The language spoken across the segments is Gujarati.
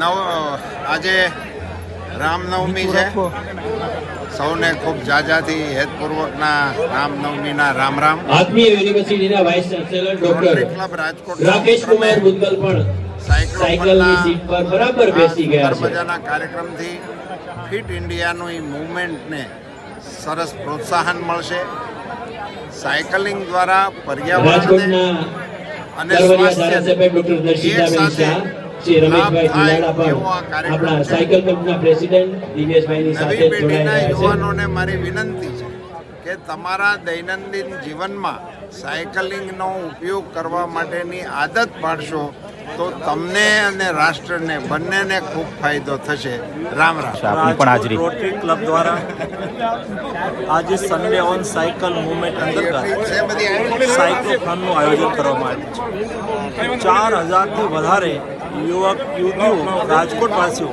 નવ આજે રામનવમી છે. સૌને ખૂબ જાજાથી હેતપૂર્વકના રામનવમીના રામ રામ આત્મીય યુનિવર્સિટીના vice chancellor doctor club Rajkot Rakesh Kumar Mudgal પણ સાયકલની સીટ પર બરાબર બેસી ગયા છે. મજાના કાર્યક્રમથી ફિટ ઇન્ડિયાનું એ મૂવમેન્ટને સરસ પ્રોત્સાહન મળશે. સાયકલિંગ દ્વારા પર્યાવરણને અને સ્વાસ્થ્ય એક સાથે શ્રી રમેશભાઈ પણ આપણા સાયકલ ક્લબના પ્રેસિડેન્ટ સાથે યુવાનોને મારી વિનંતી છે કે તમારા દૈનંદિન જીવનમાં સાયકલિંગનો ઉપયોગ કરવા માટેની આદત પાડશો તો તમને અને રાષ્ટ્રને બંનેને ખૂબ ફાયદો થશે. રામ રામ. પણ હાજરી. રોટરી ક્લબ દ્વારા આજે સન્ડે ઓન સાયકલ મુવમેન્ટ અંતર્ગત સાયક્લોથોનનું આયોજન કરવામાં આવ્યું છે. ચાર હજારથી વધારે યુવક, યુવતીઓ, રાજકોટવાસીઓ,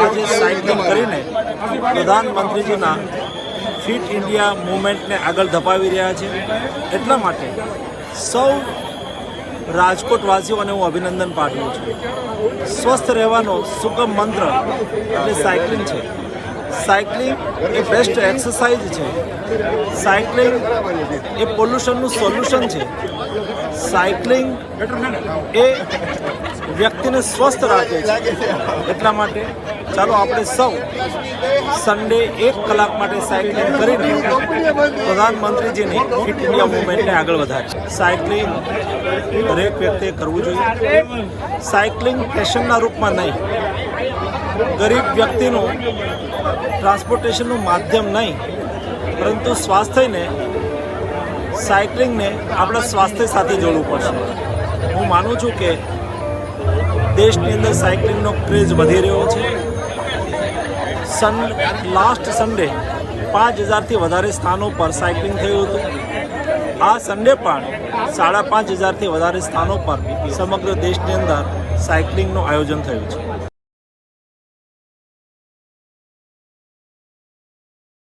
આજે સાયકલિંગ કરીને પ્રધાનમંત્રીજીના ફિટ ઇન્ડિયા મુવમેન્ટને આગળ ધપાવી રહ્યા છે. એટલા માટે સૌ રાજકોટવાસીઓને હું અભિનંદન પાઠવું છું. સ્વસ્થ રહેવાનો સુગમ મંત્ર એટલે સાયકલિંગ છે. સાયકલિંગ એ બેસ્ટ એક્સરસાઇઝ છે. સાયકલિંગ એ પોલ્યુશનનું સોલ્યુશન છે. સાયકલિંગ એ વ્યક્તિને સ્વસ્થ રાખે છે. એટલા માટે ચાલો આપણે સૌ સન્ડે એક કલાક માટે સાયકલિંગ કરીને પ્રધાનમંત્રીજીની ફિટ ઇન્ડિયા મુવમેન્ટને આગળ વધારે સાયકલિંગ દરેક વ્યક્તિએ કરવું જોઈએ. સાયકલિંગ ફેશનના રૂપમાં નહીં. ગરીબ વ્યક્તિનું ટ્રાન્સપોર્ટેશનનું માધ્યમ નહીં. પરંતુ સ્વાસ્થ્યને, સાયકલિંગને આપણા સ્વાસ્થ્ય સાથે જોડવું પડશે. હું માનું છું કે દેશની અંદર સાયકલિંગનો ક્રેઝ વધી રહ્યો છે. સન લાસ્ટ સન્ડે પાંચ હજારથી વધારે સ્થાનો પર સાયકલિંગ થયું હતું. આ સન્ડે પણ સાડા પાંચ હજારથી વધારે સ્થાનો પર સમગ્ર દેશની અંદર સાયકલિંગનું આયોજન થયું છે.